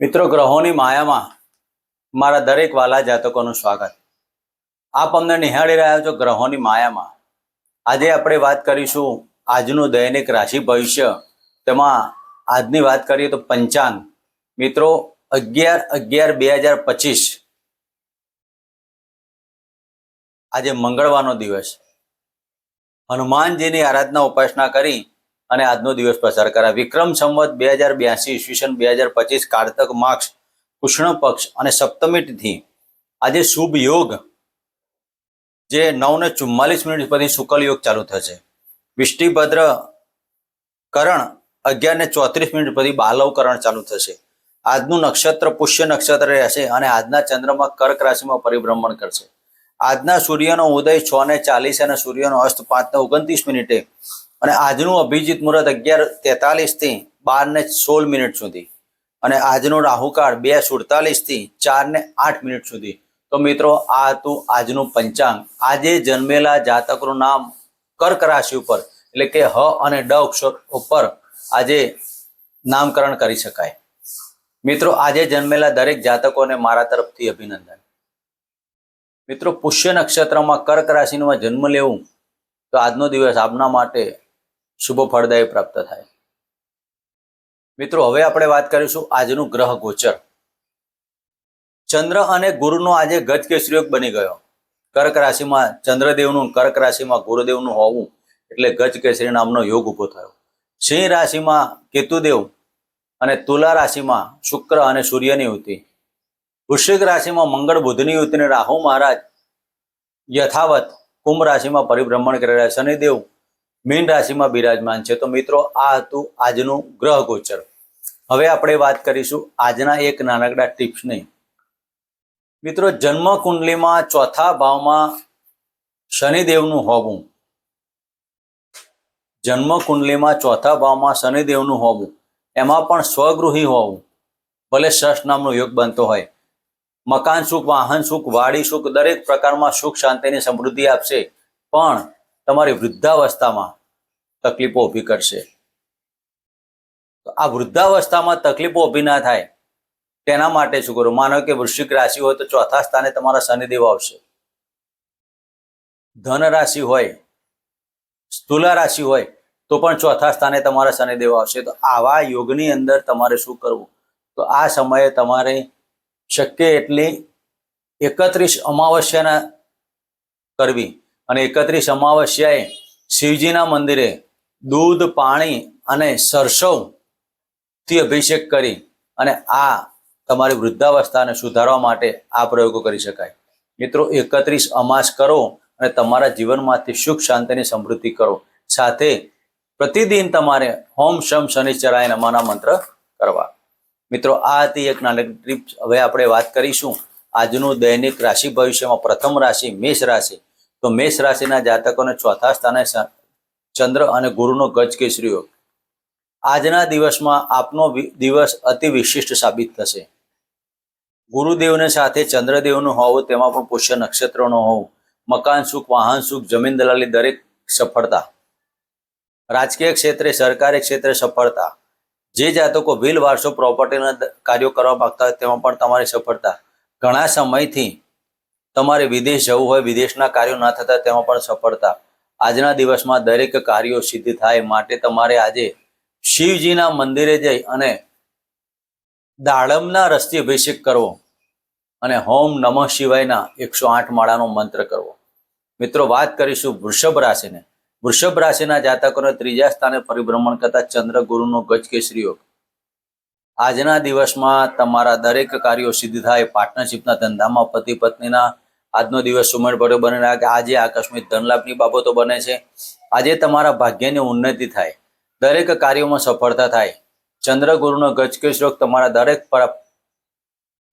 મિત્રો, ગ્રહોની માયામાં મારા દરેક વાલા જાતકોનું સ્વાગત. આપ અમને નિહાળી રહ્યા છો ગ્રહોની માયામાં. આજે આપણે વાત કરીશું આજનું દૈનિક રાશિ ભવિષ્ય. તેમાં આજની વાત કરીએ તો પંચાંગ. મિત્રો, અગિયાર અગિયાર બે હજાર પચીસ આજે મંગળવારનો દિવસ હનુમાનજીની આરાધના ઉપાસના કરી અને આજનો દિવસ પસાર કર્યા વિક્રમ સંવત બે હજાર બ્યાસી, ઈસવીસન બે હજાર પચીસ, કારતક માક્ષ, કૃષ્ણ પક્ષ અને સપ્તમી આજે શુભ યોગ જે નવ ને ચુમ્માલીસ મિનિટ પછી શુકલ યોગ ચાલુ થશે. વિષ્ટિભદ્ર કરણ અગિયાર ને ચોત્રીસ મિનિટ પછી બાલવ કરણ ચાલુ થશે. આજનું નક્ષત્ર પુષ્ય નક્ષત્ર રહેશે અને આજના ચંદ્રમાં કર્ક રાશિમાં પરિભ્રમણ કરશે. આજના સૂર્યનો ઉદય છ ને ચાલીસ અને સૂર્યનો અસ્ત પાંચ ને ઓગણત્રીસ મિનિટે અને આજનું અભિજીત મુહૂર્ત અગિયાર તેતાલીસથી બારને સોળ મિનિટ સુધી. અને આજનો રાહુકાળ બે સુડતાલીસથી ચારને આઠ મિનિટ સુધી. તો મિત્રો, આ હતું આજનું પંચાંગ. આજે જન્મેલા જાતકનું નામ કર્ક રાશિ ઉપર, એટલે કે હ અને ડ અક્ષર ઉપર આજે નામકરણ કરી શકાય. મિત્રો, આજે જન્મેલા દરેક જાતકોને મારા તરફથી અભિનંદન. મિત્રો, પુષ્ય નક્ષત્રમાં કર્ક રાશિમાં જન્મ લેવું તો આજનો દિવસ આપના માટે શુભ ફળદાયી પ્રાપ્ત થાય. મિત્રો, હવે આપણે વાત કરીશું આજનું ગ્રહ ગોચર. ચંદ્ર અને ગુરુનો આજે ગજ કેસરી બની ગયો. કર્ક રાશિમાં ચંદ્રદેવનું, કર્ક રાશિમાં ગુરુદેવનું હોવું એટલે ગજ કેસરી નામનો યોગ ઊભો થયો. સિંહ રાશિમાં કેતુદેવ અને તુલા રાશિમાં શુક્ર અને સૂર્યની યુતિ વૃશ્ચિક રાશિમાં મંગળ બુધની યુતિને રાહુ મહારાજ યથાવત કુંભ રાશિમાં પરિભ્રમણ કરી રહ્યા શનિદેવ મીન રાશિમાં બિરાજમાન છે. તો મિત્રો, આ હતું આજનું ગ્રહ ગોચર. હવે આપણે વાત કરીશું આજના એક નાનકડા ટિપ્સની. મિત્રો જન્મ કુંડલીમાં ચોથા ભાવમાં શનિદેવનું હોવું. જન્મ કુંડલીમાં ચોથા ભાવમાં શનિદેવનું હોવું. એમાં પણ સ્વગૃહી હોવું. ભલે ષષ્ઠ નામનો યોગ બનતો હોય. મકાન સુખ, વાહન સુખ, વાડી સુખ દરેક પ્રકારમાં સુખ, શાંતિની સમૃદ્ધિ આપશે. પણ તમારી વૃદ્ધાવસ્થામાં તકલીફો ઊભી કરશે. તો આ વૃદ્ધાવસ્થામાં તકલીફો ઊભી ના થાય, તેના માટે શું કરો? માનો કે વૃશ્ચિક રાશિ હોય તો ચોથા સ્થાને તમારા શનિદેવ આવશે. ધન રાશિ હોય, સ્થૂલા રાશિ હોય, તો પણ ચોથા સ્થાને તમારા શનિદેવ આવશે. તો આવા યોગની અંદર તમારે શું કરવું? તો આ સમયે તમારે શક્ય એટલી એકત્રીસ અમાવસ્યાના કરવી. અને એકત્રીસ અમાવસ્યાએ શિવજીના મંદિરે દૂધ, પાણી અને સરસવથી અભિષેક કરી અને આ તમારી વૃદ્ધાવસ્થાને સુધારવા માટે આ પ્રયોગો કરી શકાય. મિત્રો, એકત્રીસ અમાસ કરો અને તમારા જીવનમાંથી સુખ, શાંતિની સમૃદ્ધિ કરો. સાથે પ્રતિદિન તમારે હોમ, શમ શનિચરાય નમાના મંત્ર કરવા. મિત્રો, આ હતી એક નાનકડી ટ્રીપ હવે આપણે વાત કરીશું આજનું દૈનિક રાશિ ભવિષ્યમાં પ્રથમ રાશિ, મેષ રાશિ. તો મેષ રાશિના જાતકોને ચોથા સ્થાને ચંદ્ર અને ગુરુનો ગજ કેસરી આજના દિવસમાં આપનો દિવસ અતિ વિશિષ્ટ સાબિત થશે. ગુરુદેવને સાથે ચંદ્રદેવનું હોવું, તેમાં પણ પુષ્ય નક્ષત્રનો હોવું, મકાન સુખ, વાહન સુખ, જમીન દલાલી દરેક સફળતા. રાજકીય ક્ષેત્રે, સરકારી ક્ષેત્રે સફળતા. જે જાતકો વિલ વારસો પ્રોપર્ટીના કાર્યો કરવા માગતા હોય તેમાં પણ તમારી સફળતા. ઘણા સમયથી તમારે વિદેશ જવું હોય, વિદેશના કાર્યો ના થતા તેમાં પણ સફળતા. આજના દિવસમાં દરેક કાર્યો સિદ્ધ થાય માટે તમારે આજે શિવજીના મંદિરે જઈ અને દાડમના રસ્તે અભિષેક કરવો અને હોમ નમઃ શિવાયના એકસો આઠ માળાનો મંત્ર કરવો. મિત્રો, વાત કરીશું વૃષભ રાશિને. વૃષભ રાશિના જાતકોને ત્રીજા સ્થાને પરિભ્રમણ કરતા ચંદ્ર ગુરુનો ગજ કેસરી યોગ આજના દિવસમાં તમારા દરેક કાર્યો સિદ્ધ થાય. પાર્ટનરશિપના ધંધામાં પતિ પત્નીના આજનો દિવસ સુમેળભર્યો બને કે આજે આકસ્મિક ધનલાભની બાબતો બને છે. આજે તમારા ભાગ્યની ઉન્નતિ થાય. દરેક કાર્યોમાં સફળતા થાય. ચંદ્ર ગુરુનો ગજ કેસરી તમારા દરેક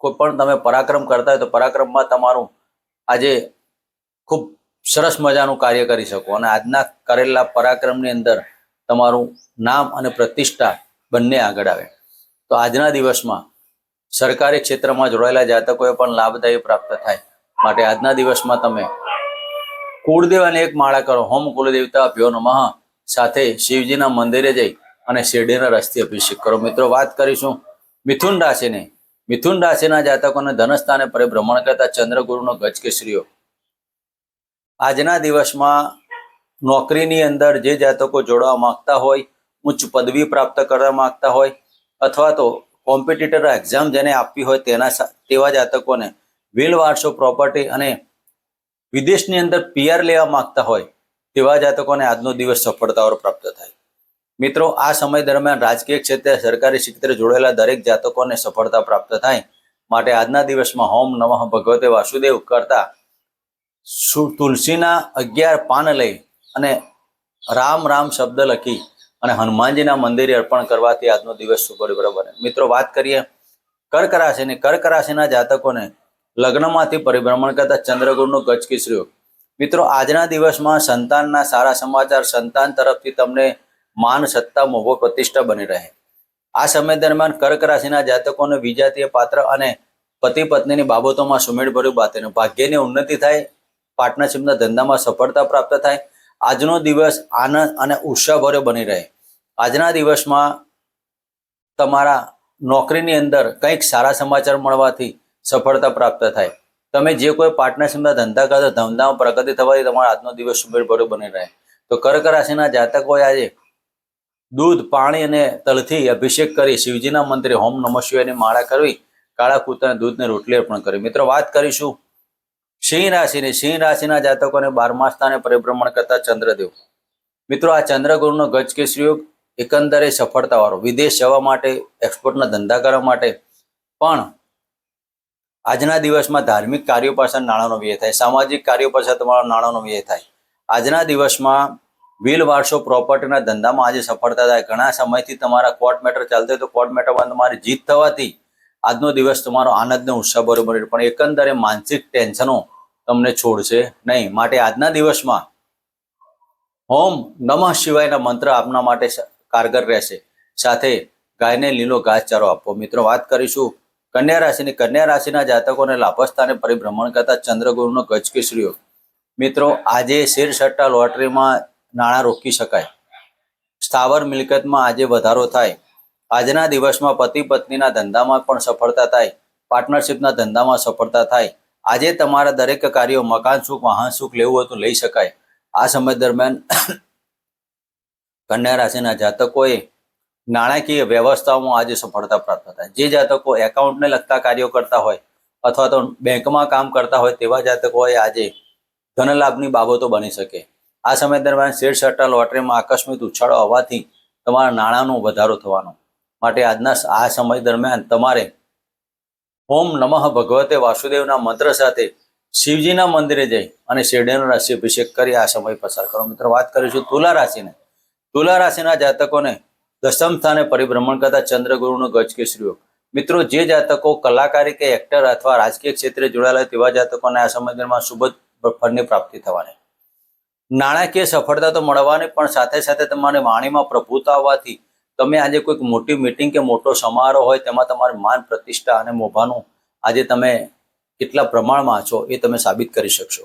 કોઈ પણ તમે પરાક્રમ કરતા હોય તો પરાક્રમમાં તમારું આજે ખૂબ સરસ મજાનું કાર્ય કરી શકો. અને આજના કરેલા પરાક્રમની અંદર તમારું નામ અને પ્રતિષ્ઠા બંને આગળ આવે. તો આજના દિવસમાં સરકારી ક્ષેત્રમાં જોડાયેલા જાતકોએ પણ લાભદાયી પ્રાપ્ત થાય. માટે આજના દિવસમાં તમે કુળદેવ અને એક માળા કરો. હોમ કુલદેવતા અભ્યો નમઃ. સાથે શિવજીના મંદિરે જઈ અને શેરડીના રસથી અભિષેક કરો. મિત્રો, વાત કરીશું મિથુન રાશિની. મિથુન રાશિના જાતકોને ધનસ્થાને પરિભ્રમણ કરતા ચંદ્રગુરુનો ગજકેશ્રીઓ આજના દિવસમાં નોકરીની અંદર જે જાતકો જોડવા માંગતા હોય, ઉચ્ચ પદવી પ્રાપ્ત કરવા માંગતા હોય, અથવા તો કોમ્પિટિટર એક્ઝામ જેને આપવી હોય તેના તેવા જાતકોને વ્હીલ વારસો પ્રોપર્ટી અને વિદેશની અંદર પીઆર લેવા માંગતા હોય તેવા જાતકોને આજનો દિવસ સફળતાઓ પ્રાપ્ત થાય. મિત્રો, આ સમય દરમિયાન રાજકીય ક્ષેત્રે સરકારી ક્ષેત્રે જોડેલા દરેક જાતકોને સફળતા પ્રાપ્ત થાય માટે આજના દિવસમાં હોમ નમઃ ભગવતે વાસુદેવ કરતા તુલસીના અગિયાર પાન લઈ અને રામ રામ શબ્દ લખી અને હનુમાનજીના મંદિરે અર્પણ કરવાથી આજનો દિવસ સુપરિગ્રહ બને. મિત્રો, વાત કરીએ કર્ક રાશિની. કર્ક રાશિના જાતકોને લગ્નમાંથી પરિભ્રમણ કરતા ચંદ્રગુરુનો ગજ કેસરીઓ મિત્રો, આજના દિવસમાં સંતાનના સારા સમાચાર સંતાન તરફથી તમને માન સત્તા મોભો પ્રતિષ્ઠા બની રહે. આ સમય દરમિયાન કર્ક રાશિના જાતકોને વિજાતીય પાત્ર અને પતિ પત્નીની બાબતોમાં સુમેળભર્યું બાતેનું ભાગ્યની ઉન્નતિ થાય, પાર્ટનરશિપના ધંધામાં સફળતા પ્રાપ્ત થાય. આજનો દિવસ આનંદ અને ઉત્સાહભર્યો બની રહે. આજના દિવસમાં તમારા નોકરીની અંદર કંઈક સારા સમાચાર મળવાથી સફળતા પ્રાપ્ત થાય. તમે જે કોઈ પાર્ટનરશિપના ધંધા કરતા ધંધામાં પ્રગતિ થવાથી તમારો આજનો દિવસ સુમેળભર્યો બની રહે. તો કર્ક રાશિના જાતકોએ આજે દૂધ, પાણી અને તલથી અભિષેક કરી શિવજીના મંત્રે હોમ નમઃ માળા કરવી, કાળા કૂતરાને દૂધને રોટલી અર્પણ કરવી. મિત્રો, વાત કરીશું સિંહ રાશિની. સિંહ રાશિના જાતકોને બારમા સ્થાને પરિભ્રમણ કરતા ચંદ્રદેવ. મિત્રો, આ ચંદ્રગુરુનો ગજ કેસરી યોગ એકંદરે સફળતાવાળો. વિદેશ જવા માટે એક્સપોર્ટના ધંધા કરવા માટે. પણ આજના દિવસમાં ધાર્મિક કાર્યો પાછળ નાણાંનો વ્યય થાય, સામાજિક કાર્યો પાછળ તમારો નાણાંનો વ્યય થાય. આજના દિવસમાં વિલ વારસો પ્રોપર્ટીના ધંધામાં આજે સફળતા થાય. ઘણા સમયથી તમારા કોર્ટ મેટર ચાલતો હોય તો કોર્ટ મેટરમાં તમારી જીત થવાથી આજનો દિવસ તમારો આનંદનો ઉત્સાહ બરોબર. પણ એકંદરે માનસિક ટેન્શનો તમને છોડશે નહીં. માટે આજના દિવસમાં હોમ નમઃ શિવાયના મંત્ર આપના માટે કારગર રહેશે. સાથે ગાયને લીલો ઘાસચારો આપવો મિત્રો, વાત કરીશું કન્યા રાશિની કન્યા રાશિના જાતકોને લાભસ્થાને પરિભ્રમણ કરતા ચંદ્રગુરુનો ગજ મિત્રો, આજે શેર સટ્ટા લોટરીમાં નાણાં રોકી શકાય. સ્થાવર મિલકતમાં આજે વધારો થાય. આજના દિવસમાં પતિ પત્નીના ધંધામાં પણ સફળતા થાય. પાર્ટનરશિપના ધંધામાં સફળતા થાય. આજે તમારા દરેક કાર્યો મકાન સુખ, વાહન સુખ લેવું હતું લઈ શકાય. આ સમય દરમિયાન કન્યા રાશિના જાતકોએ નાણાકીય વ્યવસ્થાઓમાં આજે સફળતા પ્રાપ્ત થાય. જે જાતકો એકાઉન્ટને લગતા કાર્યો કરતા હોય અથવા તો બેંકમાં કામ કરતા હોય તેવા જાતકોએ આજે ધનલાભની બાબતો બની શકે. આ સમય દરમિયાન શેર સટ્ટા લોટરીમાં આકસ્મિક ઉછાળો આવવાથી તમારા નાણાંનો વધારો થવાનો માટે આજના આ સમય દરમિયાન તમારે ઓમ નમઃ ભગવતે વાસુદેવના મંત્ર સાથે શિવજીના મંદિરે જઈ અને શેરડીનો રાશિ અભિષેક કરી આ સમય પસાર કરો. મિત્રો, વાત કરીશું તુલા રાશિને. તુલા રાશિના જાતકોને દસમ સ્થાને પરિભ્રમણ કરતા ચંદ્રગુરુનો ગજ કેસરીઓ મિત્રો, જે જાતકો કલાકારી કે એક્ટર અથવા રાજકીય ક્ષેત્રે જોડાયેલા તેવા જાતકોને આ સમય શુભ ફળની પ્રાપ્તિ થવાની. નાણાકીય સફળતા તો મળવાની, પણ સાથે સાથે તમારી વાણીમાં પ્રભુતા આવવાથી તમે આજે કોઈક મોટી મીટિંગ કે મોટો સમારોહ હોય તેમાં તમારી માન પ્રતિષ્ઠા અને મોભાનું આજે તમે કેટલા પ્રમાણમાં છો એ તમે સાબિત કરી શકશો.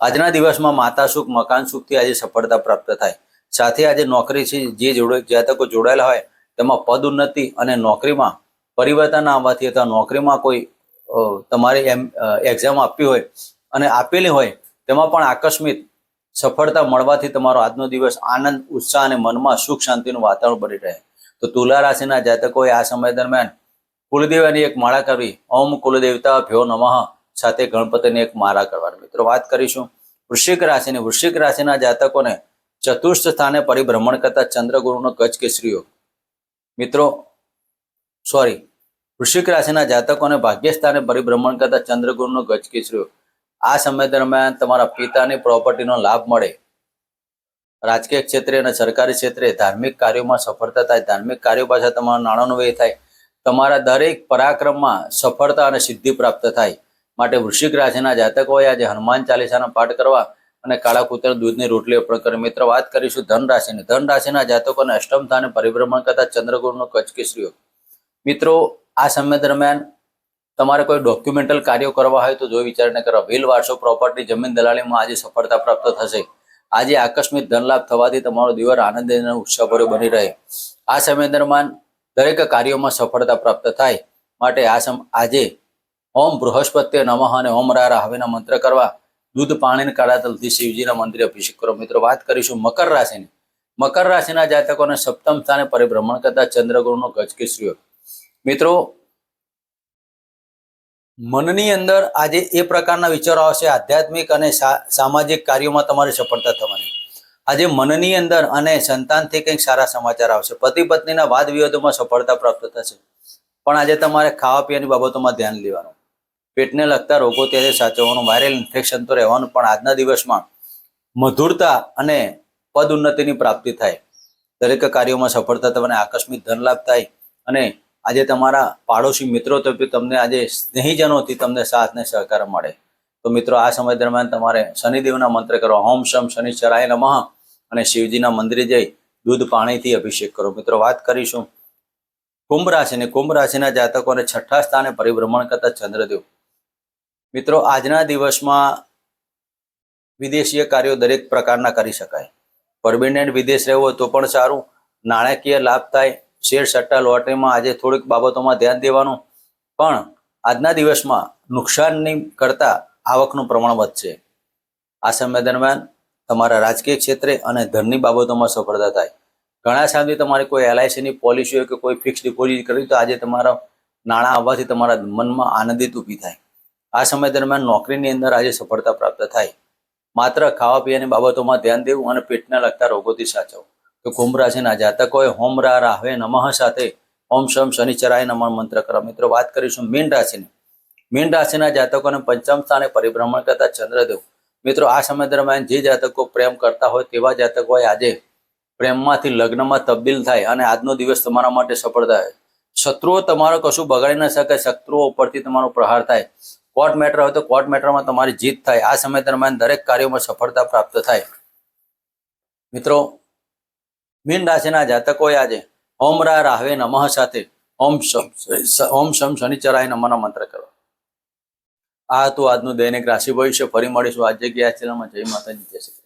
આજના દિવસમાં માતા સુખ, મકાન સુખથી આજે સફળતા પ્રાપ્ત થાય. સાથે આજે નોકરી છે, જે જોડે જાતકો જોડાયેલા હોય, તેમાં પદ ઉન્નતિ અને નોકરીમાં પરિવર્તન આવવાથી અથવા નોકરીમાં કોઈ તમારે એમ એક્ઝામ આપવી હોય અને આપેલી હોય, તેમાં પણ આકસ્મિક સફળતા મળવાથી તમારો આજનો દિવસ આનંદ, ઉત્સાહ અને મનમાં સુખ શાંતિનું વાતાવરણ બની રહે. તો તુલા રાશિના જાતકોએ આ સમય દરમિયાન કુલદેવાની એક માળા કરવી. ઓમ કુલદેવતા ભ્યો નમઃ સાથે ગણપતિની એક માળા કરવાની. મિત્રો, વાત કરીશું વૃશ્ચિક રાશિની. વૃશ્ચિક રાશિના જાતકોને ચતુર્થ સ્થાને પરિભ્રમણ કરતા ચંદ્રગુરુનો કચ્છ કેસરીઓ. મિત્રો સોરી વૃશ્ચિક રાશિના જાતકોને ભાગ્ય સ્થાને પરિભ્રમણ કરતા ચંદ્રગુરુનો ગજ કેસરીઓ. આ સમય દરમિયાન તમારા પિતાની પ્રોપર્ટીનો લાભ મળે. રાજકીય ક્ષેત્રે અને સરકારી ક્ષેત્રે ધાર્મિક કાર્યોમાં સફળતા થાય, ધાર્મિક કાર્યો પાછળ તમારો નાણાંનો વ્યય થાય. તમારા દરેક પરાક્રમમાં સફળતા અને સિદ્ધિ પ્રાપ્ત થાય. માટે વૃશ્ચિક રાશિના જાતકોએ આજે હનુમાન ચાલીસાનો પાઠ કરવા અને કાળા કૂતર દૂધની રોટલી અર્પણ કરી. મિત્ર, વાત કરીશું ધન રાશિની ધન રાશિના જાતકોને અષ્ટમ સ્થાને પરિભ્રમણ કરતા ચંદ્રગુરુનો કચ્છ મિત્રો, આ સમય દરમિયાન તમારે કોઈ ડોક્યુમેન્ટલ કાર્યો કરવા હોય તો જો વિચારને કરો. વ્હીલ વારસો પ્રોપર્ટી જમીન દલાલીમાં આજે સફળતા પ્રાપ્ત થશે. આજે આકસ્મિક ધનલાભ થવાથી તમારો દિવસ આનંદ અને ઉત્સાહભર્યો બની રહે. આ સમય દરમિયાન દરેક કાર્યોમાં સફળતા પ્રાપ્ત થાય. માટે આ સમ, આજે ઓમ બૃહસ્પત્ય નમઃ અને ઓમ રા રાહવેના મંત્ર કરવા. દૂધ પાણીને કાળા શિવજીના મંદિરે અભિષેક કરો. મિત્રો, વાત કરીશું મકર રાશિની. મકર રાશિના જાતકોને સપ્તમ સ્થાને પરિભ્રમણ કરતા ચંદ્રગુરુનો ગજકેશ્રીઓ મિત્રો, મનની અંદર આજે એ પ્રકારના વિચારો આવશે, આધ્યાત્મિક અને સામાજિક કાર્યોમાં તમારે સફળતા થવાની. આજે મનની અંદર અને સંતાનથી કંઈક સારા સમાચાર આવશે. પતિ પત્નીના વાદ વિવાદોમાં સફળતા પ્રાપ્ત થશે. પણ આજે તમારે ખાવા પીવાની બાબતોમાં ધ્યાન લેવાનું. પેટને લગતા રોગો ત્યારે સાચવવાનું. વાયરલ ઇન્ફેક્શન તો રહેવાનું, પણ આજના દિવસમાં મધુરતા અને પદ ઉન્નતિની પ્રાપ્તિ થાય. દરેક કાર્યોમાં સફળતા તમને આકસ્મિક ધન લાભ થાય. અને આજે તમારા પાડોશી મિત્રો તરફથી તમને આજે સ્નેહીજનોથી તમને સાથ ને સહકાર મળે. તો મિત્રો, આ સમય દરમિયાન તમારે શનિદેવના મંત્ર કરો. હોમ શમ શનિ ચરાય નમઃ. અને શિવજીના મંદિરે જઈ દૂધ પાણીથી અભિષેક કરો. મિત્રો, વાત કરીશું. કુંભ રાશિની. કુંભ રાશિના જાતકોને છઠ્ઠા સ્થાને પરિભ્રમણ કરતા ચંદ્રદેવ. મિત્રો, આજના દિવસમાં વિદેશીય કાર્યો દરેક પ્રકારના કરી શકાય. પરમિનન્ટ વિદેશ રહેવું તો પણ સારું. નાણાકીય લાભ થાય. શેર સટ્ટા, લોટરીમાં આજે થોડીક બાબતોમાં ધ્યાન દેવાનું. પણ આજના દિવસમાં નુકસાનની કરતાં આવકનું પ્રમાણ વધશે. આ સમય દરમિયાન તમારા રાજકીય ક્ષેત્રે અને ધનની બાબતોમાં સફળતા થાય. ઘણા સાંજે તમારી કોઈ એલઆઈસીની પોલિસી હોય કે કોઈ ફિક્સ ડિપોઝિટ કરવી તો આજે તમારા નાણાં આવવાથી તમારા મનમાં આનંદિત ઊભી થાય. આ સમય દરમિયાન નોકરીની અંદર આજે સફળતા પ્રાપ્ત થાય. માત્ર ખાવા પીવાની બાબતોમાં ધ્યાન દેવું અને પેટને લગતા રોગોથી સાચવવું. તો કુંભ રાશિના જાતકોએ હોમ રા રાહવે નમઃ સાથે ઓમ શમ શનિચરાય નમઃ મંત્ર કરો. મિત્રો, વાત કરીશું મીન રાશિની. મીન રાશિના જાતકોને પંચમ સ્થાને પરિભ્રમણ કરતા ચંદ્રદેવ. મિત્રો, આ સમય દરમિયાન જે જાતકો પ્રેમ કરતા હોય તેવા જાતકોએ આજે પ્રેમમાંથી લગ્નમાં તબદીલ થાય અને આજનો દિવસ તમારા માટે સફળ થાય શત્રુઓ તમારો કશું બગાડી ન શકે, શત્રુઓ ઉપરથી તમારો પ્રહાર થાય. કોર્ટ મેટર હોય તો કોર્ટ મેટરમાં તમારી જીત થાય. આ સમય દરમિયાન દરેક કાર્યોમાં સફળતા પ્રાપ્ત થાય. મિત્રો, મીન રાશિના જાતકોએ આજે ઓમ રા રાહવે નમઃ સાથે ઓમ શમ ઓમ શમ શનિચરાય નમઃના મંત્ર કરો આ હતું આજનું દૈનિક રાશિ ભવિષ્ય. ફરી મળીશું આજે ગયા ચેનલમાં જય માતાજી. જય શ્રી.